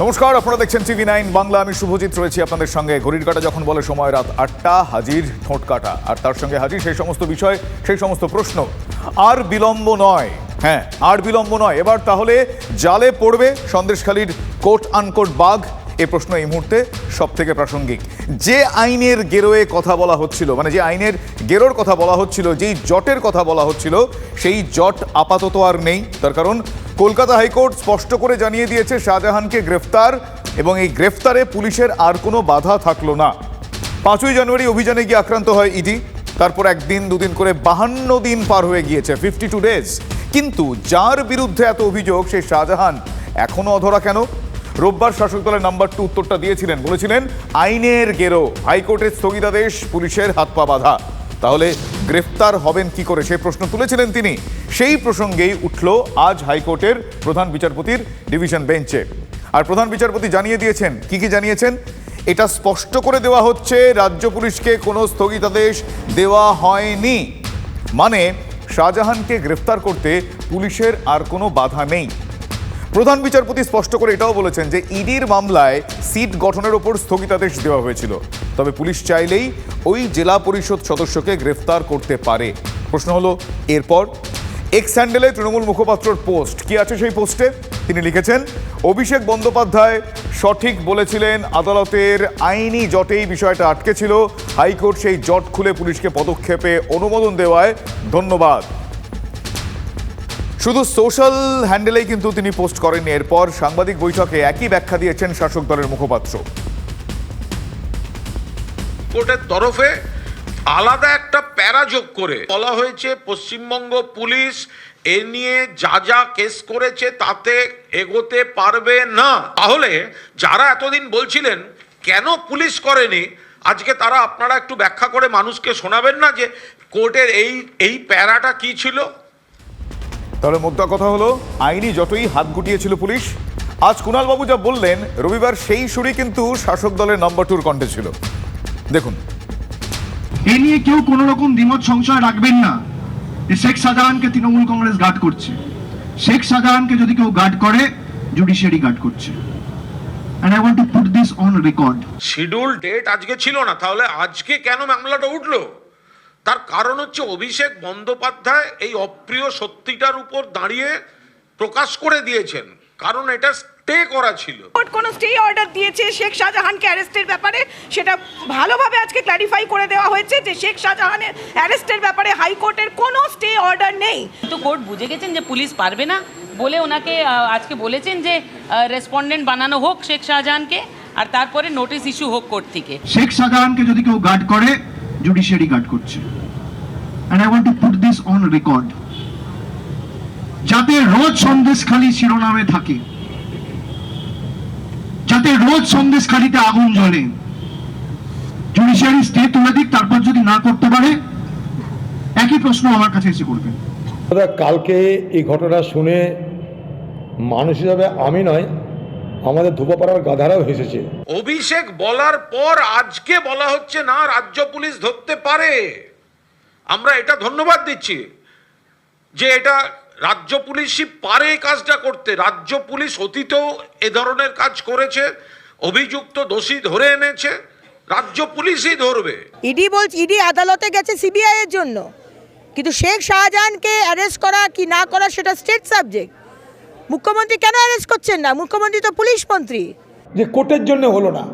নমস্কার, আপনারা দেখছেন টিভি নাইন বাংলা। আমি শুভজিৎ রয়েছি আপনাদের সঙ্গে। ঘড়ির কাটা যখন বলে সময় রাত আটটা, হাজির ঠোঁট কাটা। আর তার সঙ্গে হাজির সেই সমস্ত বিষয়, সেই সমস্ত প্রশ্ন। আর বিলম্ব নয়। হ্যাঁ আর বিলম্ব নয়। এবার তাহলে জালে পড়বে সন্দেশখালীর কোট আনকোট বাঘ। এ প্রশ্ন এই মুহূর্তে সব থেকে প্রাসঙ্গিক। যে আইনের গেরোয়ে কথা বলা হচ্ছিল মানে যে আইনের গেরোর কথা বলা হচ্ছিল, যেই জটের কথা বলা হচ্ছিল, সেই জট আপাতত আর নেই। তার কারণ, কলকাতা হাইকোর্ট স্পষ্ট করে জানিয়ে দিয়েছে, শাহজাহানকে গ্রেফতার এবং এই গ্রেফতারে পুলিশের আর কোনো বাধা থাকল না। পাঁচই জানুয়ারি অভিযানে গিয়ে আক্রান্ত হয় ইডি। তারপর একদিন, দুদিন করে বাহান্ন দিন পার হয়ে গিয়েছে ফিফটি টু ডেজ কিন্তু যার বিরুদ্ধে এত অভিযোগ, সেই শাহজাহান এখনও অধরা কেন? রোববার শাসক দলের নাম্বার টু উত্তরটা দিয়েছিলেন। বলেছিলেন, আইনের গেরো, হাইকোর্টের স্থগিতাদেশ, পুলিশের হাত পা বাঁধা। তাহলে গ্রেফতার হবেন কি করে? সেই প্রশ্ন তুলেছিলেন তিনি। সেই প্রসঙ্গেই উঠল আজ হাইকোর্টের প্রধান বিচারপতির ডিভিশন বেঞ্চে। আর প্রধান বিচারপতি জানিয়ে দিয়েছেন, কি কি জানিয়েছেন? এটা স্পষ্ট করে দেওয়া হচ্ছে, রাজ্য পুলিশকে কোনো স্থগিতাদেশ দেওয়া হয়নি। মানে শাহজাহানকে গ্রেফতার করতে পুলিশের আর কোনো বাধা নেই। প্রধান বিচারপতি স্পষ্ট করে এটাও বলেছেন যে ইডির মামলায় সিট গঠনের ওপর স্থগিতাদেশ দেওয়া হয়েছিল। তবে পুলিশ চাইলেই ওই জেলা পরিষদ সদস্যকে গ্রেফতার করতে পারে। প্রশ্ন হলো, এরপর? এক্স হ্যান্ডেলে তৃণমূল মুখপাত্রর পোস্ট। কি আছে সেই পোস্টে? তিনি লিখেছেন, অভিষেক বন্দ্যোপাধ্যায় সঠিক বলেছিলেন, আদালতের আইনি জটেই বিষয়টা আটকে ছিল। হাইকোর্ট সেই জট খুলে পুলিশকে পদক্ষেপে অনুমোদন দেওয়ায় ধন্যবাদ। শুধু সোশ্যাল হ্যান্ডেলেই কিন্তু তিনি পোস্ট করেননি। এরপর সাংবাদিক বৈঠকে একই ব্যাখ্যা দিয়েছেন শাসক দলের মুখপাত্র। কোর্টের তরফে আলাদা একটা প্যারা যোগ করে বলা হয়েছে, পশ্চিমবঙ্গ পুলিশ এ নিয়ে যা যা কেস করেছে তাতে এগোতে পারবে না। তাহলে যারা এতদিন বলছিলেন, কেন পুলিশ করেনি? আজকে তারা আপনারা একটু ব্যাখ্যা করে মানুষকে শোনাবেন না যে কোর্টের এই এই প্যারাটা কি ছিল? তাহলে মোদ্দা কথা হলো আইনি যতই হাত গুটিয়েছিল পুলিশ আজ কুণাল বাবু যা বললেন রবিবার সেই সুরই কিন্তু শাসক দলের নাম্বার টুর কণ্ঠে ছিল। দেখুন। এ নিয়ে কেউ কোনো রকম দ্বিমত সংশয় রাখবেন না। যে শেখ শাহজাহানকে তৃণমূল কংগ্রেস গার্ড করছে। শেখ শাহজাহানকে যদি কেউ গার্ড করে জুডিশিয়ারি গার্ড করছে। And I want to put this on record schedule date আজকে ছিল না তাহলে আজকে কেন মামলাটা উঠল? তার কারণ হচ্ছে অভিষেক বন্দ্যোপাধ্যায় এই অপ্রিয় সত্যিটার উপর দাঁড়িয়ে প্রকাশ করে দিয়েছেন। কারণ এটা স্টে করা ছিল। কোর্ট কোনো স্টে অর্ডার দিয়েছে শেখ শাহজাহানকে অ্যারেস্টের ব্যাপারে সেটা ভালোভাবে আজকে ক্ল্যারিফাই করে দেওয়া হয়েছে যে শেখ শাহজাহানের অ্যারেস্টের ব্যাপারে হাইকোর্টের কোনো স্টে অর্ডার নেই। তো কোর্ট বুঝে গেছেন যে পুলিশ পারবে না বলে ওনাকে আজকে বলেছেন যে রেসপন্ডেন্ট বানানো হোক শেখ শাহজাহানকে আর তারপরে নোটিশ ইস্যু হোক কোর্ট থেকে। শেখ শাহজাহানকে যদি কেউ গার্ড করে জুডিশিয়ারি গার্ড করছে। And I want to put this on record যাতে রোজ সন্দেশখালি শিরোনামে থাকে। যাতে রোজ সন্দেশখালিতে আগুন জ্বলে। জুডিশিয়ারি স্টে তুলে দিক, তারপর যদি না করতে পারে, একই প্রশ্ন আমার কাছে এসে করবেন কালকে এই ঘটনা শুনে মানুষ হিসাবে আমি নয় আমাদের ধুপাপাড়ার গাধারাও হেসেছে। অভিষেক বলার পর আজকে বলা হচ্ছে না রাজ্য পুলিশ ধরতে পারে। আমরা এটা ধন্যবাদ দিচ্ছি যে এটা রাজ্য পুলিশই পারে এই কাজটা করতে। রাজ্য পুলিশ অতীতেও এ ধরনের কাজ করেছে অভিযুক্ত দোষী ধরে এনেছে রাজ্য পুলিশই ধরবে। ইডি বলছে ইডি আদালতে গেছে সিবিআই এর জন্য। কিন্তু শেখ শাহজাহানকে অ্যারেস্ট করা কি না করা সেটা স্টেট সাবজেক্ট মুখ্যমন্ত্রী কেন অ্যারেস্ট করছেন না? মুখ্যমন্ত্রী তো পুলিশ মন্ত্রী। যে কোর্টের জন্য হলো না।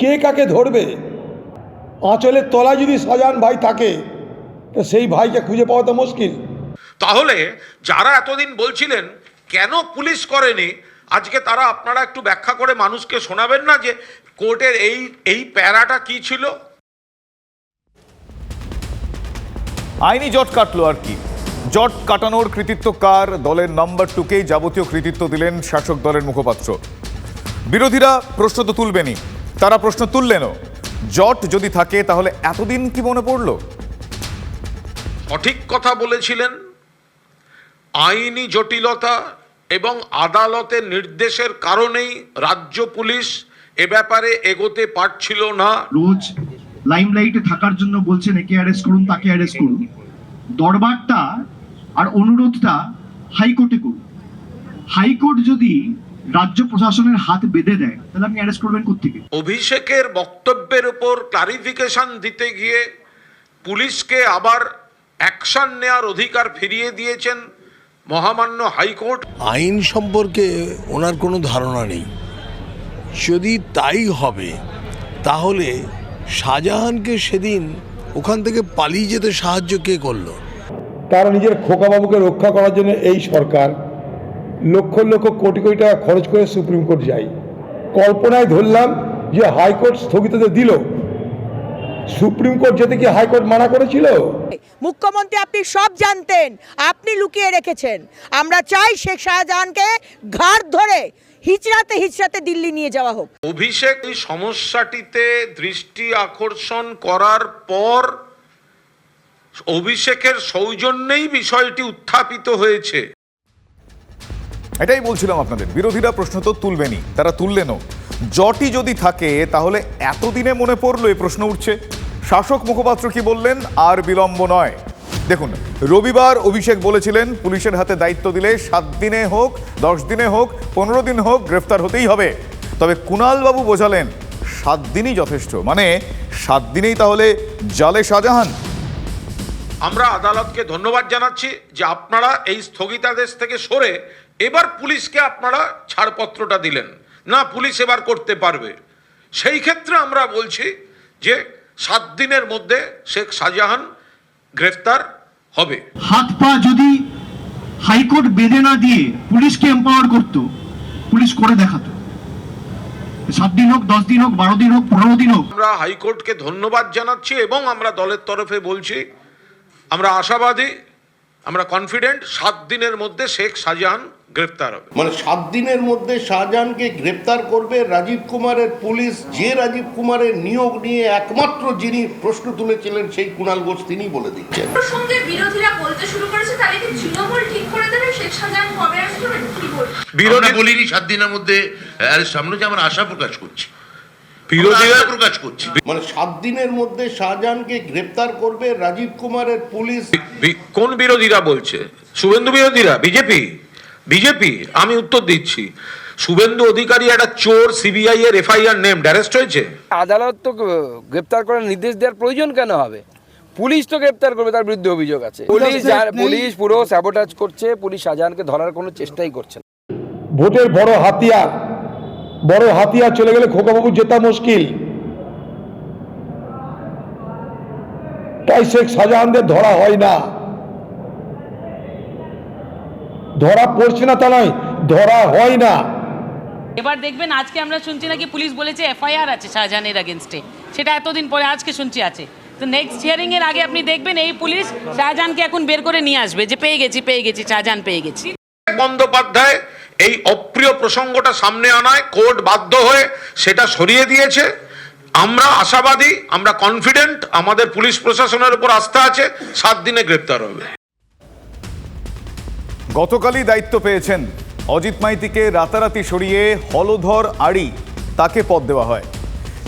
কে কাকে ধরবে? আঁচলের তলায় যদি সাজান ভাই থাকে তো সেই ভাইকে খুঁজে পাওয়া তো মুশকিল। তাহলে যারা এতদিন বলছিলেন কেন পুলিশ করেনি? আজকে তারা আপনারা একটু ব্যাখ্যা করে মানুষকে শোনাবেন না যে কোর্টের এই এই প্যারাটা কি ছিল? আইনি জট কাটলো আর কি। জট কাটানোর কৃতিত্ব কার দলের নাম্বার টুকেই যাবতীয় কৃতিত্ব দিলেন শাসক দলের মুখপাত্র। বিরোধীরা প্রশ্ন তো তুলবেনই। তারা প্রশ্ন তুললেনও। জট যদি থাকে তাহলে এতদিন কি মনে পড়ল? সঠিক কথা বলেছিলেন। আইনি জটিলতা এবং আদালতের নির্দেশের কারণেই রাজ্য পুলিশ এ ব্যাপারে এগোতে পারছিল না। রোজ লাইমলাইটে থাকার জন্য বলছেন একে অ্যারেস্ট করুন তাকে অ্যারেস্ট করুন। দরবারটা আর অনুরোধটা হাইকোর্টে করুন। হাইকোর্ট যদি রাজ্য প্রশাসনের হাত বেঁধে দেয় তাহলে আপনি অ্যারেস্ট করবেন কোথেকে অভিষেকের বক্তব্যের উপর ক্লারিফিকেশন দিতে গিয়ে পুলিশকে আবার অ্যাকশন নেওয়ার অধিকার ফিরিয়ে দিয়েছেন মহামান্য হাইকোর্ট। আইন সম্পর্কে ওনার কোনো ধারণা নেই। যদি তাই হবে তাহলে শাহজাহানকে সেদিন ওখান থেকে পালিয়ে যেতে সাহায্য কে করল? তারা নিজের খোকাবাবুকে রক্ষা করার জন্য এই সরকার লক্ষ লক্ষ কোটি কোটি টাকা খরচ করে সুপ্রিম কোর্ট যায়। কল্পনায় ধরলাম যে হাইকোর্ট স্থগিততে দিল। সুপ্রিম কোর্ট যেতে কি হাইকোর্ট মানা করেছিল? মুখ্যমন্ত্রী আপনি সব জানতেন আপনি লুকিয়ে রেখেছেন। আমরা চাই শেখ শাহজাহানকে ঘাড় ধরে হিচড়াতে হিচড়াতে দিল্লি নিয়ে যাওয়া হোক। অভিষেক এই সমস্যাটিতে দৃষ্টি আকর্ষণ করার পর অভিষেকের সৌজন্যেই বিষয়টি উত্থাপিত হয়েছে। এটাই বলছিলাম আপনাদের, বিরোধীরা প্রশ্ন তো তুলবেনই, তারা তুললেনও। জটি যদি থাকে, তাহলে এতদিনে মনে পড়ল এই প্রশ্ন উঠছে। শাসক মুখপাত্র কি বললেন, আর বিলম্ব নয়। দেখুন, রবিবার অভিষেক বলেছিলেন, পুলিশের হাতে দায়িত্ব দিলে সাত দিনে হোক, দশ দিনে হোক, পনেরো দিন হোক, গ্রেফতার হতেই হবে। তবে কুণালবাবু বোঝালেন, সাত দিনই যথেষ্ট। মানে সাত দিনেই তাহলে জালে শাহজাহান। আমরা আদালতকে ধন্যবাদ জানাচ্ছি যে আপনারা এই স্থগিতাদেশ থেকে সরে এবার পুলিশকে আপনারা ছাড়পত্রটা দিলেন। না পুলিশ এবার করতে পারবে। সেই ক্ষেত্রে আমরা বলছি যে সাত দিনের মধ্যে শেখ শাহজাহান গ্রেফতার হবে। হাত পা যদি হাইকোর্ট বেঁধে না দিয়ে পুলিশকে এম্পাওয়ার করতো পুলিশ করে দেখাতো। সাত দিন হোক দশ দিন হোক বারো দিন হোক পনেরো দিন হোক। আমরা হাইকোর্টকে ধন্যবাদ জানাচ্ছি এবং আমরা দলের তরফে বলছি আমরা আশাবাদী আমরা কনফিডেন্ট সাত দিনের মধ্যে শেখ শাহজাহান গ্রেফতার হবে। মানে সাত দিনের মধ্যে শাহজাহানকে গ্রেপ্তার করবে রাজীব কুমারের পুলিশ যে রাজীব কুমারের নিয়োগ নিয়ে একমাত্র যিনি প্রশ্ন তুলেছিলেন সেই কুণাল ঘোষ তিনি বলে দিচ্ছেন। প্রসঙ্গে বিরোধীরা বলতে শুরু করেছে তাহলে কি তৃণমূল ঠিক করে দেবে শেখ শাহজাহান কবে আসবে? কি বলবে বিরোধী বলিনি সাত দিনের মধ্যে আমরা যে আমরা আশা প্রকাশ করছি। বিরোধীরা আশা প্রকাশ করছি। মানে সাত দিনের মধ্যে শাহজাহানকে গ্রেপ্তার করবে রাজীব কুমারের পুলিশ। কোন বিরোধীরা বলছে? শুভেন্দু বিরোধীরা? বিজেপি? বিজেপি আমি উত্তর দিচ্ছি। শুভেন্দু অধিকারী একটা চোর সিবিআই এর এফআইআর নেম অ্যারেস্ট হয়েছে? আদালত তো গ্রেপ্তার করার নির্দেশ দেওয়ার প্রয়োজন কেন হবে? পুলিশ তো গ্রেপ্তার করবে তার বিরুদ্ধে অভিযোগ আছে। পুলিশ পুলিশ পুরো স্যাবোটাজ করছে পুলিশ শাহজাহানকে ধরার কোনো চেষ্টাই করছে না। ভোটের বড় হাতিয়ার বড় হাতিয়ার চলে গেলে খোকাবাবু জেতা মুশকিল। তাই শেখ শাহজাহানদের ধরা হয় না। ধরা পড়ছে না তা নয় ধরা হয় না। এবার দেখবেন আজকে আমরা শুনছি নাকি পুলিশ বলেছে এফআইআর আছে শাহজাহানের এগেনস্টে সেটা এতদিন পরে আজকে শুনছি আছে। তো নেক্সট হিয়ারিং এর আগে আপনি দেখবেন এই পুলিশ শাহজাহানকে এখন বের করে নিয়ে আসবে যে পেয়ে গেছি পেয়ে গেছি শাহজাহান পেয়ে গেছি। বন্দ্যোপাধ্যায় এই অপ্রিয় প্রসঙ্গটা সামনে আনায় কোর্ট বাধ্য হয়ে সেটা সরিয়ে দিয়েছে। আমরা আশাবাদী, আমরা কনফিডেন্ট আমাদের পুলিশ প্রশাসনের উপর আস্থা আছে, সাত দিনে গ্রেপ্তার হবে। গতকালই দায়িত্ব পেয়েছেন অজিত মাইতিকে রাতারাতি সরিয়ে হলধর আড়ি তাকে পদ দেওয়া হয়।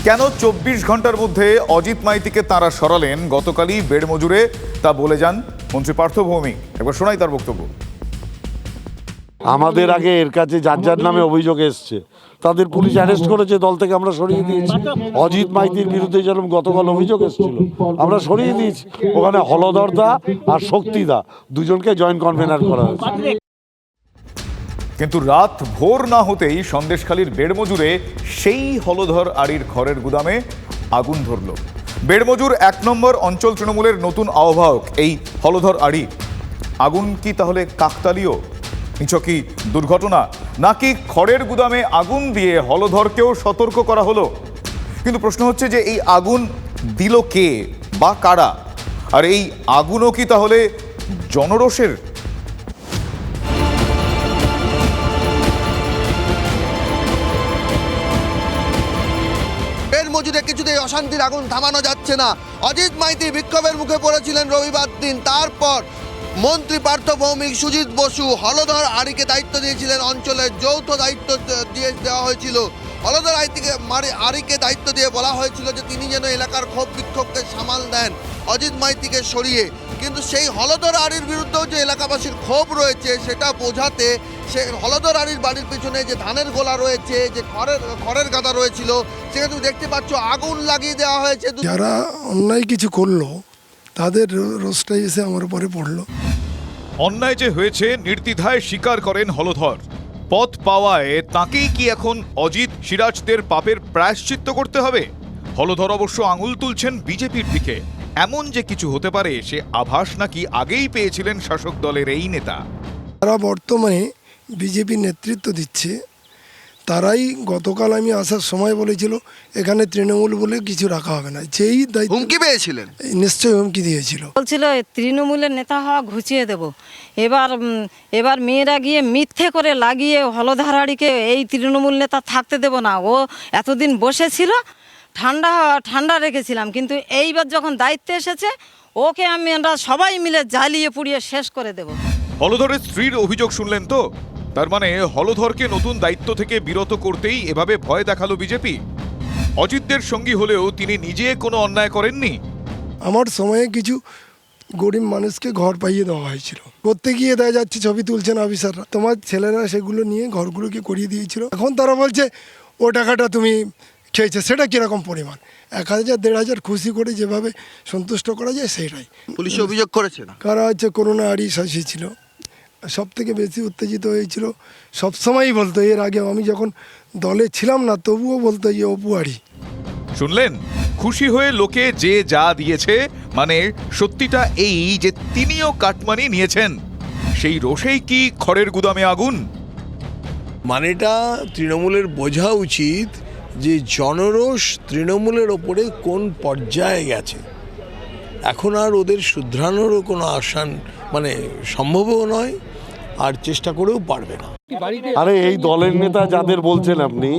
কেন চব্বিশ ঘণ্টার মধ্যে অজিত মাইতিকে তারা সরালেন গতকালই বেড় মজুরে তা বলে যান মন্ত্রী পার্থ ভৌমিক। একবার শোনাই তার বক্তব্য। আমাদের আগে এর কাছে যার যার নামে অভিযোগ এসছে। তাদের পুলিশ অ্যারেস্ট করেছে, দল থেকে আমরা সরিয়ে দিয়েছি। অজিত মাইতির বিরুদ্ধে যেরকম গতকাল অভিযোগ এসেছিল, আমরা সরিয়ে দিয়েছি। ওখানে হলধর দা আর শক্তিদা দুজনকে জয়েন্ট কনভেনার করা হয়েছে। কিন্তু রাত ভোর না হতেই সন্দেশখালীর বেড়মজুরে সেই হলধর আড়ির খড়ের গুদামে আগুন ধরল। বেড়মজুর এক নম্বর অঞ্চল তৃণমূলের নতুন আহ্বায়ক, এই হলধর আড়ি। আগুন কি তাহলে কাকতালীয়? নিছকি দুর্ঘটনা। নাকি খড়ের গুদামে আগুন দিয়ে হলধরকেও সতর্ক করা হলো? কিন্তু প্রশ্ন হচ্ছে যে এই আগুন দিল কে বা কারা? আর এই আগুনও কি তাহলে জনরোষের? মজুরে কিছুতেই অশান্তির আগুন থামানো যাচ্ছে না। অজিত মাইতি বিক্ষোভের মুখে পড়েছিলেন রবিবার দিন। তারপর মন্ত্রী পার্থ ভৌমিক সুজিত বসু হলধর আরিকে দায়িত্ব দিয়েছিলেন অঞ্চলের যৌথ দায়িত্ব দিয়ে দেওয়া হয়েছিল। হলধর আরিকে আরিকে দায়িত্ব দিয়ে বলা হয়েছিল যে তিনি যেন এলাকার ক্ষোভ বিক্ষোভকে সামাল দেন, অজিত মাইতিকে সরিয়ে। কিন্তু সেই হলধর আরির বিরুদ্ধেও যে এলাকাবাসীর ক্ষোভ রয়েছে, সেটা বোঝাতে সে হলধর আরির বাড়ির পিছনে যে ধানের গোলা রয়েছে, যে খড়ের খড়ের গাদা রয়েছিল, সেখানে তুমি দেখতে পাচ্ছ আগুন লাগিয়ে দেওয়া হয়েছে। যারা অন্যায় কিছু করল তাদের রোজটাই এসে আমার উপরে পড়ল। অন্যায় যে হয়েছে নির্দ্বিধায় স্বীকার করেন হলধর। পথ পাওয়ায় তাকেই কি এখন অজিত সিরাজদের পাপের প্রায়শ্চিত্ত করতে হবে? হলধর অবশ্য আঙুল তুলছেন বিজেপির দিকে। এমন যে কিছু হতে পারে সে আভাস নাকি আগেই পেয়েছিলেন শাসক দলের এই নেতা? তারা বর্তমানে বিজেপি নেতৃত্ব দিচ্ছে। তারাই গতকাল আমি আসার সময় বলেছিল এখানে তৃণমূল বলে কিছু রাখা হবে না। যেই দায়িত্ব হুমকি পেয়েছিলেন? নিশ্চয়ই হুমকি দিয়েছিল। বলছিল তৃণমূলের নেতা হওয়া ঘুচিয়ে দেব। এবার এবার মেয়েরা গিয়ে মিথ্যে করে লাগিয়ে হলধারাড়িকে এই তৃণমূল নেতা থাকতে দেব না। ও এতদিন বসেছিল ঠান্ডা ঠান্ডা রেখেছিলাম। কিন্তু এইবার যখন দায়িত্বে এসেছে ওকে আমি আমরা সবাই মিলে জ্বালিয়ে পুড়িয়ে শেষ করে দেব। হলধরের স্ত্রীর অভিযোগ শুনলেন তো? তার মানে হলধরকে নতুন দায়িত্ব থেকে বিরত করতেই এভাবে ভয় দেখাল বিজেপি? অজিতদের সঙ্গী হলেও তিনি নিজে কোনো অন্যায় করেননি? আমার সময়ে কিছু গরিব মানুষকে ঘর পাইয়ে দেওয়া হয়েছিল। করতে গিয়ে দেখা যাচ্ছে ছবি তুলছেন অফিসাররা। তোমার ছেলেরা সেগুলো নিয়ে ঘরগুলোকে করিয়ে দিয়েছিল। এখন তারা বলছে ও টাকাটা তুমি খেয়েছে সেটা কীরকম পরিমাণ? এক হাজার দেড় হাজার খুশি করে যেভাবে সন্তুষ্ট করা যায় সেটাই পুলিশে অভিযোগ করেছেন কারা হচ্ছে করোনা আড়ি শাসিয়েছিল সব থেকে বেশি উত্তেজিত হয়েছিল। সবসময়ই বলতো এর আগে আমি যখন দলে ছিলাম না তবুও বলতো যে অপু আড়ি। শুনলেন? খুশি হয়ে লোকে যে যা দিয়েছে মানে সত্যিটা এই যে তিনিও কাটমানি নিয়েছেন। সেই রোষেই কি খড়ের গুদামে আগুন? মানেটা তৃণমূলের বোঝা উচিত যে জনরোষ তৃণমূলের ওপরে কোন পর্যায়ে গেছে। এখন আর ওদের শুধরানোরও কোনো আসান মানে সম্ভবও নয়। আর চেষ্টা করেও পারবে না। আরে এই দলের নেতা যাদের বলছেন আপনি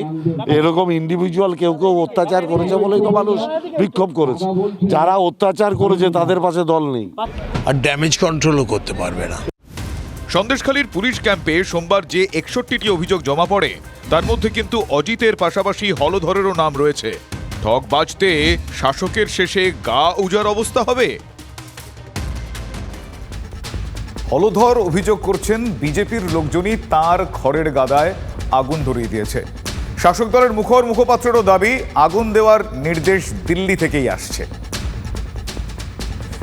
এরকম ইন্ডিভিজুয়াল কেউ কেউ অত্যাচার করেছে বলেই তো মানুষ বিক্ষোভ করেছে। যারা অত্যাচার করেছে তাদের পাশে দল নেই। আর ড্যামেজ কন্ট্রোলও করতে পারবে না। সন্দেশখালীর পুলিশ ক্যাম্পে সোমবার যে একষট্টিটি অভিযোগ জমা পড়ে তার মধ্যে কিন্তু অজিতের পাশাপাশি হলধরেরও নাম রয়েছে। ঠক বাজতে শাসকের শেষে গা উজার অবস্থা হবে? হলধর অভিযোগ করছেন বিজেপির লোকজনই তার খড়ের গাদায় আগুন ধরিয়ে দিয়েছে। শাসক দলের মুখর মুখপাত্রেরও দাবি আগুন দেওয়ার নির্দেশ দিল্লি থেকেই আসছে।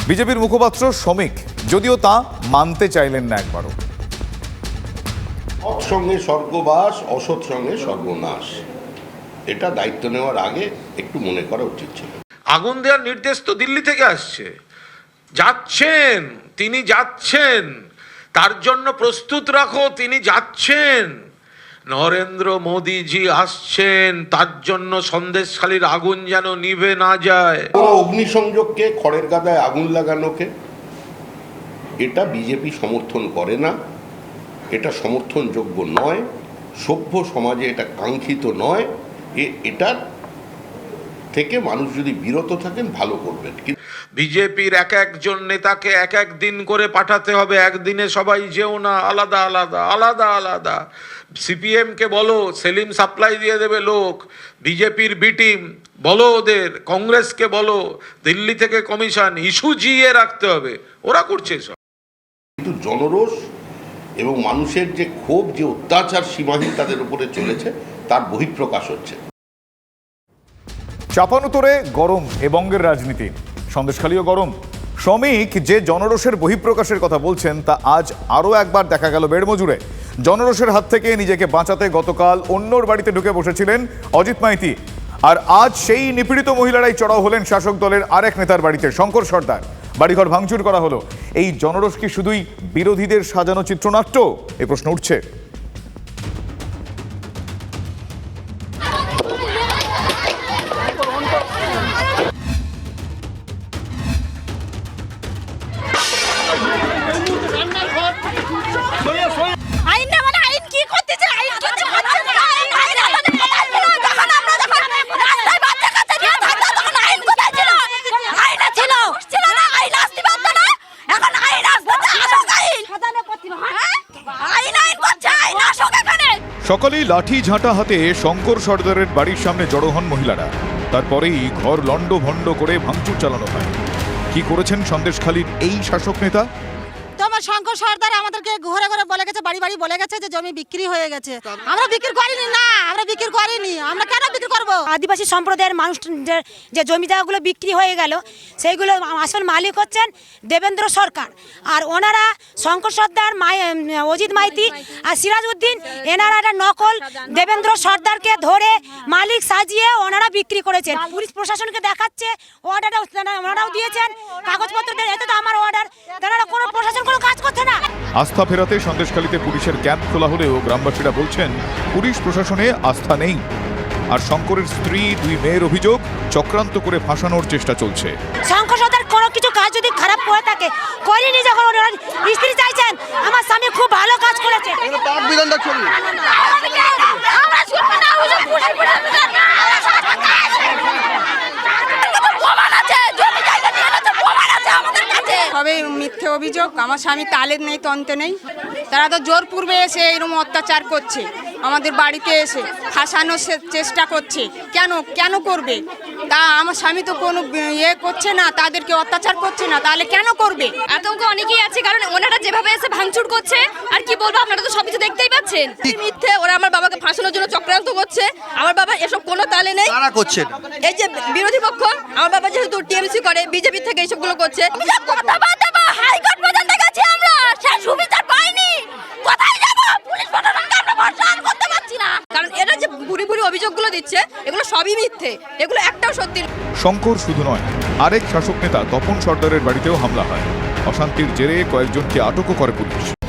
বিজেপির মুখপাত্র শ্রমিক যদিও তা মানতে চাইলেন না একবারও। সঙ্গে স্বর্গবাস অসৎ সঙ্গে সর্বনাশ। এটা দায়িত্ব নেওয়ার আগে একটু মনে করা উচিত ছিল। আগুন দেওয়ার নির্দেশ তো দিল্লি থেকে আসছে। যাচ্ছেন, তিনি যাচ্ছেন। তার জন্য প্রস্তুত রাখো, তিনি যাচ্ছেন। নরেন্দ্র মোদীজি আসছেন, তার জন্য সন্দেশখালীর আগুন যেন নিভে না যায়। অগ্নিসংযোগকে, খড়ের গাদায় আগুন লাগানোকে, এটা বিজেপি সমর্থন করে না। এটা সমর্থনযোগ্য নয়। সভ্য সমাজে এটা কাঙ্ক্ষিত নয়। এটার থেকে মানুষ যদি বিরত থাকেন ভালো করবেন। বিজেপির এক একজন নেতাকে এক এক দিন করে পাঠাতে হবে একদিনে সবাই যেও না আলাদা আলাদা আলাদা আলাদা। সিপিএমকে বলো সেলিম সাপ্লাই দিয়ে দেবে লোক বিজেপির বি টিম বলো ওদের কংগ্রেসকে বলো দিল্লি থেকে কমিশন ইস্যু জিয়ে রাখতে হবে ওরা করছে সব। কিন্তু জনরোষ এবং মানুষের যে ক্ষোভ যে অত্যাচার সীমাহীন তাদের উপরে চলেছে তার বহিঃপ্রকাশ হচ্ছে। চাপানুতরে গরম এ বঙ্গের রাজনীতি। সন্দেশখালীও গরম। শ্রমিক যে জনরোষের বহিঃপ্রকাশের কথা বলছেন, তা আজ আরও একবার দেখা গেল বেড়মজুরে জনরোষের হাত থেকে নিজেকে বাঁচাতে গতকাল অন্যর বাড়িতে ঢুকে বসেছিলেন অজিত মাইতি। আর আজ সেই নিপীড়িত মহিলারাই চড়াও হলেন শাসক দলের আরেক নেতার বাড়িতে, শঙ্কর সর্দার। বাড়িঘর ভাঙচুর করা হলো। এই জনরোষ কি শুধুই বিরোধীদের সাজানো চিত্রনাট্য? এ প্রশ্ন উঠছে। সকালেই লাঠি ঝাঁটা হাতে শঙ্কর সর্দারের বাড়ির সামনে জড়ো হন মহিলারা। তারপরেই ঘর লণ্ড ভণ্ড করে ভাঙচুর চালানো হয়। কি করেছেন সন্দেশখালীর এই শাসক নেতা? শঙ্কর সর্দার আমাদেরকে ঘরে ঘরে বলে গেছে, বাড়ি বাড়ি বলে গেছে যে জমি বিক্রি হয়ে গেছে। আমরা বিক্রি করিনি না, আমরা বিক্রি করিনি। আমরা কেন বিক্রি করব? আদিবাসী সম্প্রদায়ের মানুষদের যে জমি জায়গাগুলো বিক্রি হয়ে গেল, সেইগুলো আসল মালিক হচ্ছেন দেবেন্দ্র সরকার। আর ওনারা শঙ্কর সর্দার অজিত মাইতি আর সিরাজ উদ্দিন এনারা একটা নকল দেবেন্দ্র সর্দারকে ধরে মালিক সাজিয়ে ওনারা বিক্রি করেছেন। পুলিশ প্রশাসনকে দেখাচ্ছে অর্ডারটা ওনারাও দিয়েছেন, কাগজপত্র এতে তো আমার অর্ডার তেনারা কোনো প্রশাসন কোনো কাজ করছে না। আস্থা ফেরাতে সন্দেশখালীতে পুলিশের ক্যাম্প খোলা হলেও গ্রামবাসীরা বলছেন পুলিশ প্রশাসনে আস্থা নেই। আর শঙ্করের স্ত্রী দুই মেয়ের অভিযোগ চক্রান্ত করে ফাঁসানোর চেষ্টা চলছে। শঙ্কর সর্দার কোনো কিছু কাজ যদি খারাপ করে থাকে করিনি যখন ওনারা স্ত্রী চাইছেন আমার স্বামী খুব ভালো কাজ করেছে। বিধানটা চলুন আমরা শুনব না ওসব পুলিশ প্রশাসন না। প্রমাণ আছে, জমি জায়গা নিয়ে গেছে, প্রমাণ আছে আমাদের কাছে। সবই মিথ্যে অভিযোগ। আমার স্বামী তালের নেই, তন্তে নেই। তারা তো জোর পূর্বে এসে এরকম অত্যাচার করছে। আমাদের বাড়িতে এসে ফাঁসানোর চেষ্টা করছে। কেন? কেন করবে? তা আমার স্বামী তো কোনো ইয়ে করছে না তাদেরকে অত্যাচার করছে না তাহলে কেন করবে? আতঙ্ক অনেকেই আছে কারণ ওনারা যেভাবে এসে ভাঙচুর করছে আর কি বলব আপনারা তো সবকিছু দেখতেই পাচ্ছেন। মিথ্যে ওরা আমার বাবাকে ফাঁসানোর জন্য চক্রান্ত করছে আমার বাবা এসব কোনো তালে নেই। কারা করছেন এই যে বিরোধী পক্ষ আমার বাবা যেহেতু টিএমসি করে বিজেপি থেকে এইসবগুলো করছে। হাইকোর্ট পর্যন্ত গেছি আমরা সে সুবিধা পাইনি। কোথায় যাব? পুলিশ প্রশাসনকে আমরা ভরসা করতে পারছি না। কারণ এরা যে বুড়ি বুড়ি অভিযোগগুলো দিচ্ছে এগুলো সবই মিথ্যে এগুলো শঙ্কর শুধু নয়, আরেক শাসক নেতা তপন সর্দারের বাড়িতেও হামলা হয়। অশান্তির জেরে কয়েকজনকে আটকও করে পুলিশ।